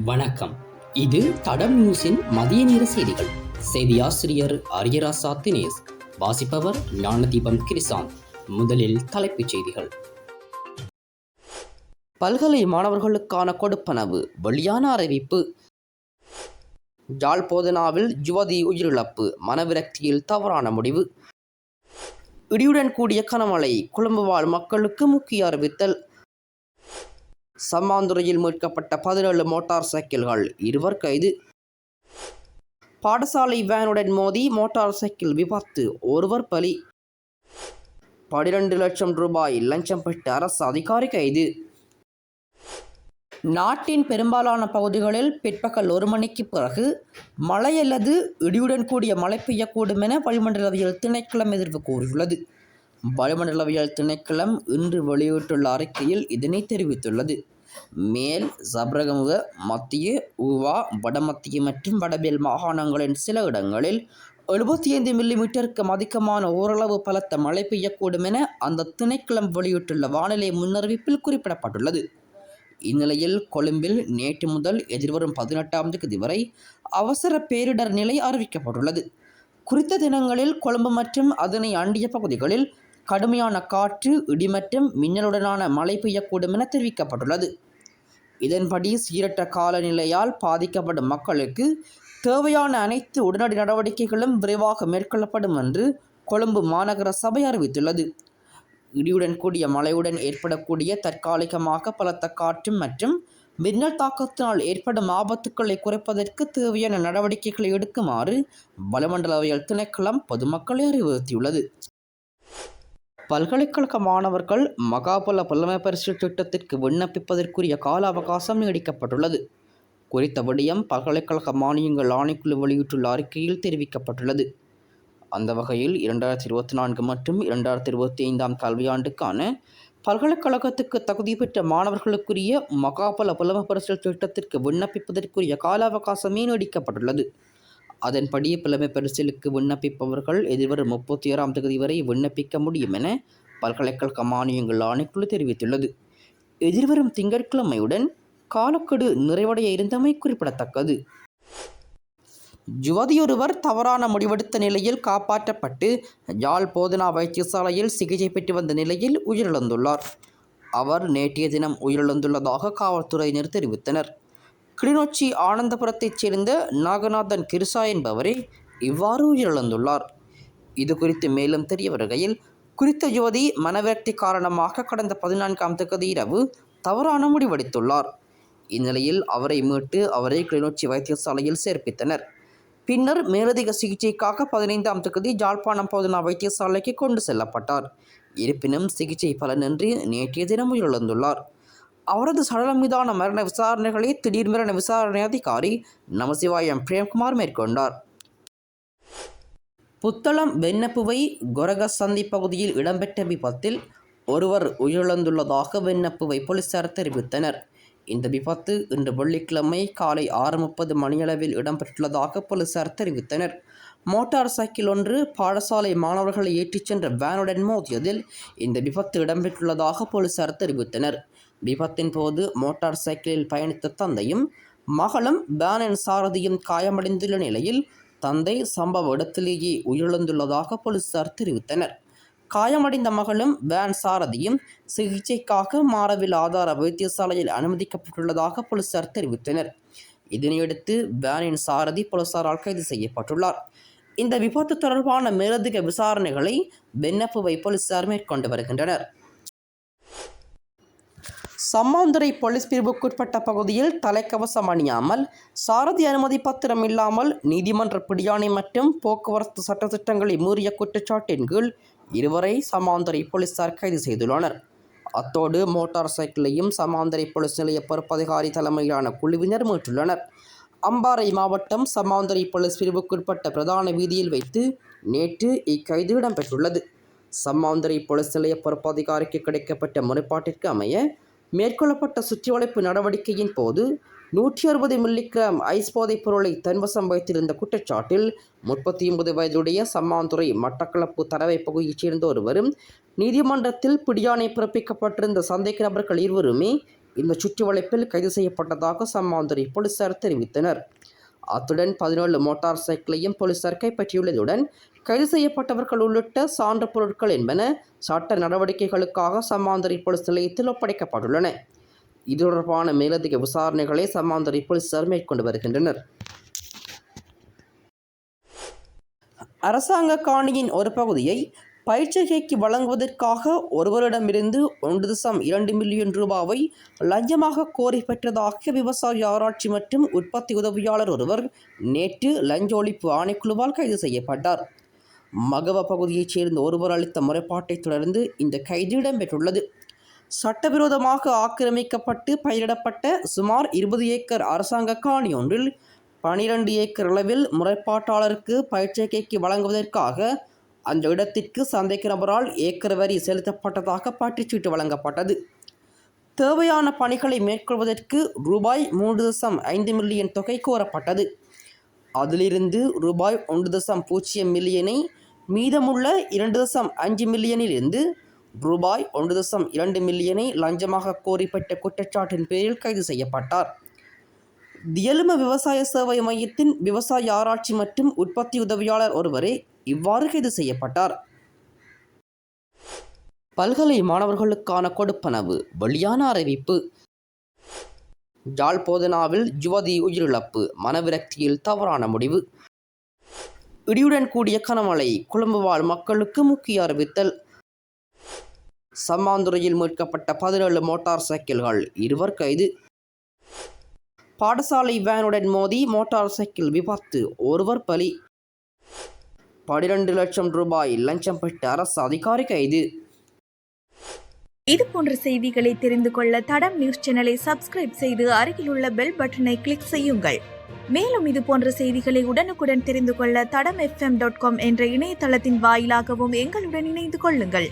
வணக்கம். இது தடம் நியூஸின் மதிய நேர செய்திகள். செய்தியாசிரியர் அரியராசா தினேஷ் வாசிப்பவர் ஞானதீபம் கிரிசாந்த் முதலில் தலைப்புச் செய்திகள். பல்கலை மாணவர்களுக்கான கொடுப்பனவு வெளியான அறிவிப்பு. ஜாழ்போதனாவில் யுவதி உயிரிழப்பு மனவிரக்தியில் தவறான முடிவு. இடியுடன் கூடிய கனமழை குழம்பு வாழ் மக்களுக்கு முக்கிய அறிவித்தல். சம்மாந்துறையில் மீட்கப்பட்ட பதினேழு மோட்டார் சைக்கிள்கள் இருவர் கைது. பாடசாலை வேனுடன் மோதி மோட்டார் சைக்கிள் விபத்து ஒருவர் பலி. பனிரெண்டு லட்சம் ரூபாய் லஞ்சம் பெற்ற அரசு அதிகாரி கைது. நாட்டின் பெரும்பாலான பகுதிகளில் பிற்பகல் ஒரு மணிக்கு பிறகு மழை அல்லது இடியுடன் கூடிய மழை பெய்யக்கூடும் என வளிமண்டலவியல் திணைக்களம் எதிர்ப்பு கூறியுள்ளது. வளிமண்டலவியல் திணைக்களம் இன்று வெளியிட்டுள்ள அறிக்கையில் இதனை தெரிவித்துள்ளது. மேல் சபரகமுக மத்திய உவா வடமத்திய மற்றும் வடமேல் மாகாணங்களின் சில இடங்களில் எழுபத்தி ஐந்து மில்லிமீட்டருக்கு அதிகமான ஓரளவு பலத்த மழை பெய்யக்கூடும் என அந்த திணைக்களம் வெளியிட்டுள்ள வானிலை முன்னறிவிப்பில் குறிப்பிடப்பட்டுள்ளது. இந்நிலையில் கொழும்பில் நேற்று முதல் எதிர்வரும் பதினெட்டாம் தேதி வரை அவசர பேரிடர் நிலை அறிவிக்கப்பட்டுள்ளது. குறித்த தினங்களில் கொழும்பு மற்றும் அதனை அண்டிய பகுதிகளில் கடுமையான காற்று இடிமற்றும் மின்னலுடனான மழை பெய்யக்கூடும் என தெரிவிக்கப்பட்டுள்ளது. இதன்படி சீரற்ற காலநிலையால் பாதிக்கப்படும் மக்களுக்கு தேவையான அனைத்து உடனடி நடவடிக்கைகளும் விரைவாக மேற்கொள்ளப்படும் என்று கொழும்பு மாநகர சபை அறிவித்துள்ளது. இடியுடன் கூடிய மழையுடன் ஏற்படக்கூடிய தற்காலிகமாக பலத்த காற்று மற்றும் மின்னல் தாக்கத்தினால் ஏற்படும் ஆபத்துக்களை குறைப்பதற்கு தேவையான நடவடிக்கைகளை எடுக்குமாறு வளிமண்டலவியல் திணைக்களம் பொதுமக்களை அறிவுறுத்தியுள்ளது. பல்கலைக்கழக மாணவர்கள் மகாபல புலமை பரிசு திட்டத்திற்கு விண்ணப்பிப்பதற்குரிய கால அவகாசம் நீடிக்கப்பட்டுள்ளது. குறித்த விடயம் பல்கலைக்கழக மானியங்கள் ஆணைக்குழு வெளியிட்டுள்ள அறிக்கையில் தெரிவிக்கப்பட்டுள்ளது. அந்த வகையில் இரண்டாயிரத்தி இருபத்தி நான்கு மற்றும் இரண்டாயிரத்தி இருபத்தி ஐந்தாம் கல்வியாண்டுக்கான பல்கலைக்கழகத்துக்கு தகுதி பெற்ற மாணவர்களுக்குரிய மகாபல புலமை பரிசு திட்டத்திற்கு விண்ணப்பிப்பதற்குரிய கால அவகாசமே நீடிக்கப்பட்டுள்ளது. அதன்படி புலமை பரிசிலுக்கு விண்ணப்பிப்பவர்கள் எதிர்வரும் முப்பத்தி ஆறாம் தேதி வரை விண்ணப்பிக்க முடியும் என பல்கலைக்கழக மானியங்கள் ஆணைக்குழு தெரிவித்துள்ளது. எதிர்வரும் திங்கட்கிழமையுடன் காலக்கெடு நிறைவடைய இருந்தமை குறிப்பிடத்தக்கது. யுவதியொருவர் தவறான முடிவெடுத்த நிலையில் காப்பாற்றப்பட்டு யாழ் போதனா வைத்தியசாலையில் சிகிச்சை பெற்று வந்த நிலையில் உயிரிழந்துள்ளார். அவர் நேற்றைய தினம் உயிரிழந்துள்ளதாக காவல்துறையினர் தெரிவித்தனர். கிளிநொச்சி ஆனந்தபுரத்தைச் சேர்ந்த நாகநாதன் கிருசா என்பவரே இவ்வாறு உயிரிழந்துள்ளார். இது குறித்து மேலும் தெரிய வருகையில் குறித்த யுவதி மனவிரக்தி காரணமாக கடந்த பதினான்காம் தேதி இரவு தவறான முடிவெடுத்துள்ளார். இந்நிலையில் அவரை மீட்டு அவரை கிளிநொச்சி வைத்தியசாலையில் சேர்ப்பித்தனர். பின்னர் மேலதிக சிகிச்சைக்காக பதினைந்தாம் தேதி ஜாழ்ப்பாணம் போதனா வைத்தியசாலைக்கு கொண்டு செல்லப்பட்டார். இருப்பினும் சிகிச்சை பலனின்றி நேற்றைய தினம் உயிரிழந்துள்ளார். அவரது சடலம் மீதான மரண விசாரணைகளை திடீர் மரண விசாரணை அதிகாரி நமசிவாயம் பிரேம்குமார் மேற்கொண்டார். புத்தளம் வெண்ணப்புவை கொரக சந்தி பகுதியில் இடம்பெற்ற விபத்தில் ஒருவர் உயிரிழந்துள்ளதாக வெண்ணப்புவை போலீசார் தெரிவித்தனர். இந்த விபத்து இன்று வெள்ளிக்கிழமை காலை ஆறு முப்பது மணியளவில் இடம்பெற்றுள்ளதாக போலீசார் தெரிவித்தனர். மோட்டார் சைக்கிள் ஒன்று பாடசாலை மாணவர்களை ஏற்றிச் சென்ற வேனுடன் மோதியதில் இந்த விபத்து இடம்பெற்றுள்ளதாக போலீசார் தெரிவித்தனர். விபத்தின் போது மோட்டார் சைக்கிளில் பயணித்த தந்தையும் மகளும் பேனின் சாரதியும் காயமடைந்துள்ள நிலையில் தந்தை சம்பவ இடத்திலேயே உயிரிழந்துள்ளதாக போலீசார் தெரிவித்தனர். காயமடைந்த மகளும் வேன் சாரதியும் சிகிச்சைக்காக மாரவில் ஆதார வைத்தியசாலையில் அனுமதிக்கப்பட்டுள்ளதாக போலீசார் தெரிவித்தனர். இதனையடுத்து வேனின் சாரதி போலீசாரால் கைது செய்யப்பட்டுள்ளார். இந்த விபத்து தொடர்பான மேலதிக விசாரணைகளை வெண்ணப்புவை போலீசார் மேற்கொண்டு வருகின்றனர். சம்மாந்துறை போலீஸ் பிரிவுக்குட்பட்ட பகுதியில் தலைக்கவசம் அணியாமல் சாரதி அனுமதி பத்திரம் இல்லாமல் நீதிமன்ற பிடியாணை மற்றும் போக்குவரத்து சட்டத்திட்டங்களை மீறிய குற்றச்சாட்டின் கீழ் இருவரை சமாந்தரை போலீசார் கைது செய்துள்ளனர். அத்தோடு மோட்டார் சைக்கிளையும் சமாந்தரை போலீஸ் நிலைய பொறுப்பதிகாரி தலைமையிலான குழுவினர் மீட்டுள்ளனர். அம்பாறை மாவட்டம் சமாந்தரை போலீஸ் பிரிவுக்குட்பட்ட பிரதான வீதியில் வைத்து நேற்று இக்கைது இடம்பெற்றுள்ளது. சம்மாந்தரை போலீஸ் நிலைய பொறுப்பதிகாரிக்கு கிடைக்கப்பட்ட முறைப்பாட்டிற்கு அமைய மேற்கொள்ளப்பட்ட சுற்றிவளைப்பு நடவடிக்கையின் போது நூற்றி அறுபது மில்லிகிராம் ஐஸ் போதைப் பொருளை தன்வசம் வைத்திருந்த குற்றச்சாட்டில் முப்பத்தி ஒன்பது வயதுடைய சம்மாந்துறை மட்டக்களப்பு தரவை பகுதியைச் சேர்ந்த ஒருவரும் நீதிமன்றத்தில் பிடியாணை பிறப்பிக்கப்பட்டிருந்த சந்தேக நபர்கள் இருவருமே இந்த சுற்றுவளைப்பில் கைது செய்யப்பட்டதாக சம்மாந்துறை போலீசார் தெரிவித்தனர். அத்துடன் பதினேழு மோட்டார் சைக்கிளையும் போலீசார் கைப்பற்றியுள்ளதுடன் கைது செய்யப்பட்டவர்கள் உள்ளிட்ட சான்று பொருட்கள் என்பன சட்ட நடவடிக்கைகளுக்காக சமாந்தரி போலீஸ் நிலையத்தில் ஒப்படைக்கப்பட்டுள்ளன. இது தொடர்பான மேலதிக விசாரணைகளை சமாந்தரி போலீசார் மேற்கொண்டு வருகின்றனர். அரசாங்க காணியின் ஒரு பகுதியை பயிற்சிகைக்கு வழங்குவதற்காக ஒருவரிடமிருந்து ஒன்று தசம் இரண்டு மில்லியன் ரூபாவை லஞ்சமாக கோரி பெற்றதாக விவசாய ஆராய்ச்சி மற்றும் உற்பத்தி உதவியாளர் ஒருவர் நேற்று லஞ்ச ஒழிப்பு ஆணைக்குழுவால் கைது செய்யப்பட்டார். மகவ பகுதியைச் சேர்ந்த ஒருவர் அளித்த முறைப்பாட்டைத் தொடர்ந்து இந்த கைது இடம்பெற்றுள்ளது. சட்டவிரோதமாக ஆக்கிரமிக்கப்பட்டு பயிரிடப்பட்ட சுமார் இருபது ஏக்கர் அரசாங்க காணி ஒன்றில் பனிரெண்டு ஏக்கர் அளவில் முறைப்பாட்டாளருக்கு பயிற்சிகைக்கு வழங்குவதற்காக அந்த இடத்திற்கு சந்தேக நபரால் ஏக்கர் வரி செலுத்தப்பட்டதாக பாட்டிச்சீட்டு வழங்கப்பட்டது. தேவையான பணிகளை மேற்கொள்வதற்கு ரூபாய் மூன்று தசம் ஐந்து மில்லியன் தொகை கோரப்பட்டது. அதிலிருந்து ரூபாய் ஒன்று தசம் பூஜ்ஜியம் மில்லியனை மீதமுள்ள இரண்டு தசம் அஞ்சு மில்லியனிலிருந்து ரூபாய் ஒன்று தசம் இரண்டு மில்லியனை லஞ்சமாக கோரி பெற்ற குற்றச்சாட்டின் பேரில் கைது செய்யப்பட்டார். தியலும விவசாய சேவை மையத்தின் விவசாய ஆராய்ச்சி மற்றும் உற்பத்தி உதவியாளர் ஒருவரே இவ்வாறு கைது செய்யப்பட்டார். பல்கலை மாணவர்களுக்கான கொடுப்பனவு வெளியான அறிவிப்பு. ஜாழ் போதனாவில் யுவதி உயிரிழப்பு மனவிரக்தியில் தவறான முடிவு. இடியுடன் கூடிய கனமழை கொழும்பு வாழ் மக்களுக்கு முக்கிய அறிவித்தல். சம்மாந்துறையில் மீட்கப்பட்ட பதினேழு மோட்டார் சைக்கிள்கள் இருவர் கைது. பாடசாலை வேனுடன் மோதி மோட்டார் சைக்கிள் விபத்து ஒருவர் பலி. பனிரெண்டு லட்சம் ரூபாய் லஞ்சம் பெற்ற அரசு அதிகாரி கைது இது. போன்ற செய்திகளை தெரிந்து கொள்ள தடம் நியூஸ் சேனலை சப்ஸ்கிரைப் செய்து அருகிலுள்ள பெல் பட்டனை கிளிக் செய்யுங்கள். மேலும் இது போன்ற செய்திகளை உடனுக்குடன் தெரிந்து கொள்ள தடம் எஃப்எம் டாட் காம் என்ற இணையதளத்தின் வாயிலாகவும் எங்களுடன் இணைந்து கொள்ளுங்கள்.